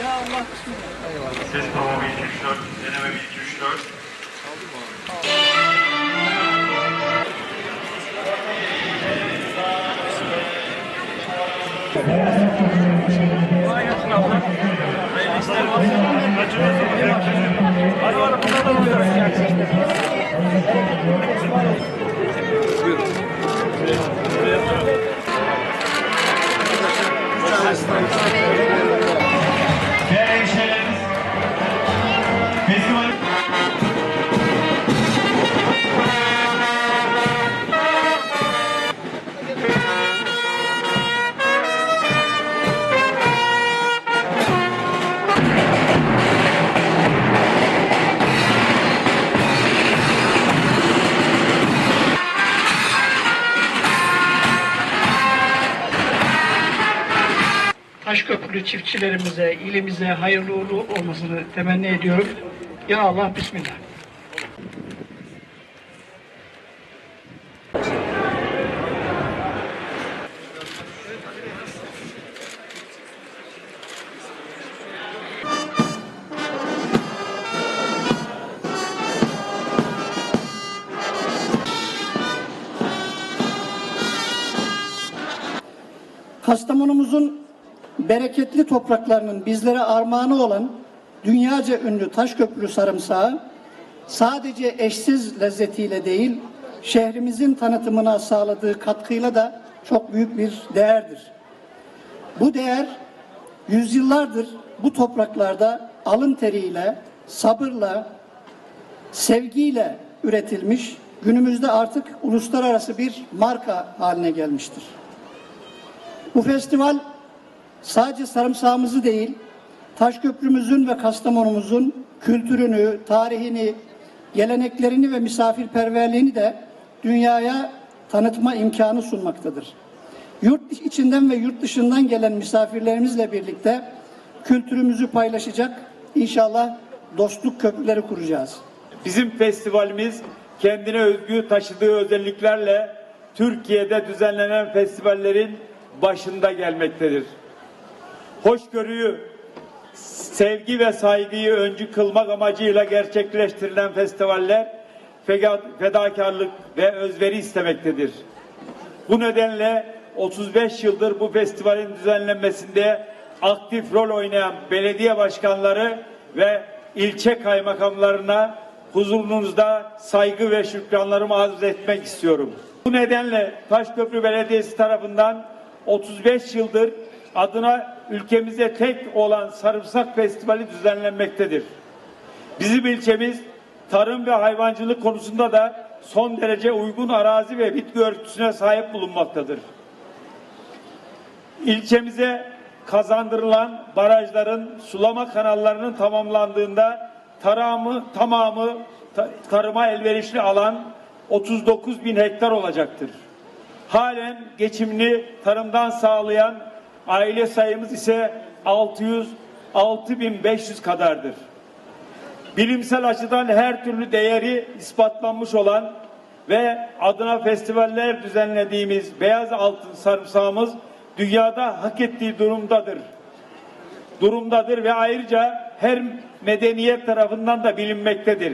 Ya Allah bismillah. Ses tamamı 2 3 4. Deneme 1 2 3 4. Kolay gelsin abla. Hayırlı işler olsun. Hadi bana burada da oluyor. Taşköprülü çiftçilerimize, ilimize hayırlı uğurlu olmasını temenni ediyorum. Ya Allah bismillah. Kastamonumuzun bereketli topraklarının bizlere armağanı olan dünyaca ünlü Taşköprü sarımsağı sadece eşsiz lezzetiyle değil, şehrimizin tanıtımına sağladığı katkıyla da çok büyük bir değerdir. Bu değer yüzyıllardır bu topraklarda alın teriyle, sabırla, sevgiyle üretilmiş, günümüzde artık uluslararası bir marka haline gelmiştir. Bu festival sadece sarımsağımızı değil, Taşköprümüzün ve Kastamonumuzun kültürünü, tarihini, geleneklerini ve misafirperverliğini de dünyaya tanıtma imkanı sunmaktadır. Yurt içinden ve yurt dışından gelen misafirlerimizle birlikte kültürümüzü paylaşacak, inşallah dostluk köprüleri kuracağız. Bizim festivalimiz kendine özgü taşıdığı özelliklerle Türkiye'de düzenlenen festivallerin başında gelmektedir. Hoşgörüyü, sevgi ve saygıyı öncü kılmak amacıyla gerçekleştirilen festivaller fedakarlık ve özveri istemektedir. Bu nedenle 35 yıldır bu festivalin düzenlenmesinde aktif rol oynayan belediye başkanları ve ilçe kaymakamlarına huzurunuzda saygı ve şükranlarımı arz etmek istiyorum. Bu nedenle Taşköprü Belediyesi tarafından 35 yıldır adına ülkemize tek olan Sarımsak Festivali düzenlenmektedir. Bizim ilçemiz tarım ve hayvancılık konusunda da son derece uygun arazi ve bitki örtüsüne sahip bulunmaktadır. İlçemize kazandırılan barajların sulama kanallarının tamamlandığında taramı tamamı ta- tarıma elverişli alan 39 bin hektar olacaktır. Halen geçimini tarımdan sağlayan aile sayımız ise 600 6500 kadardır. Bilimsel açıdan her türlü değeri ispatlanmış olan ve adına festivaller düzenlediğimiz beyaz altın sarımsağımız dünyada hak ettiği durumdadır. Durumdadır ve ayrıca her medeniyet tarafından da bilinmektedir.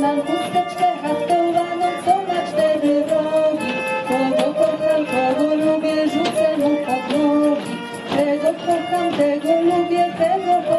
Mam chusteczkę haftowaną, co na cztery rogi. Kogo kocham, kogo lubię, rzucę mu pod nogi. Tego kocham, tego lubię, tego kocham.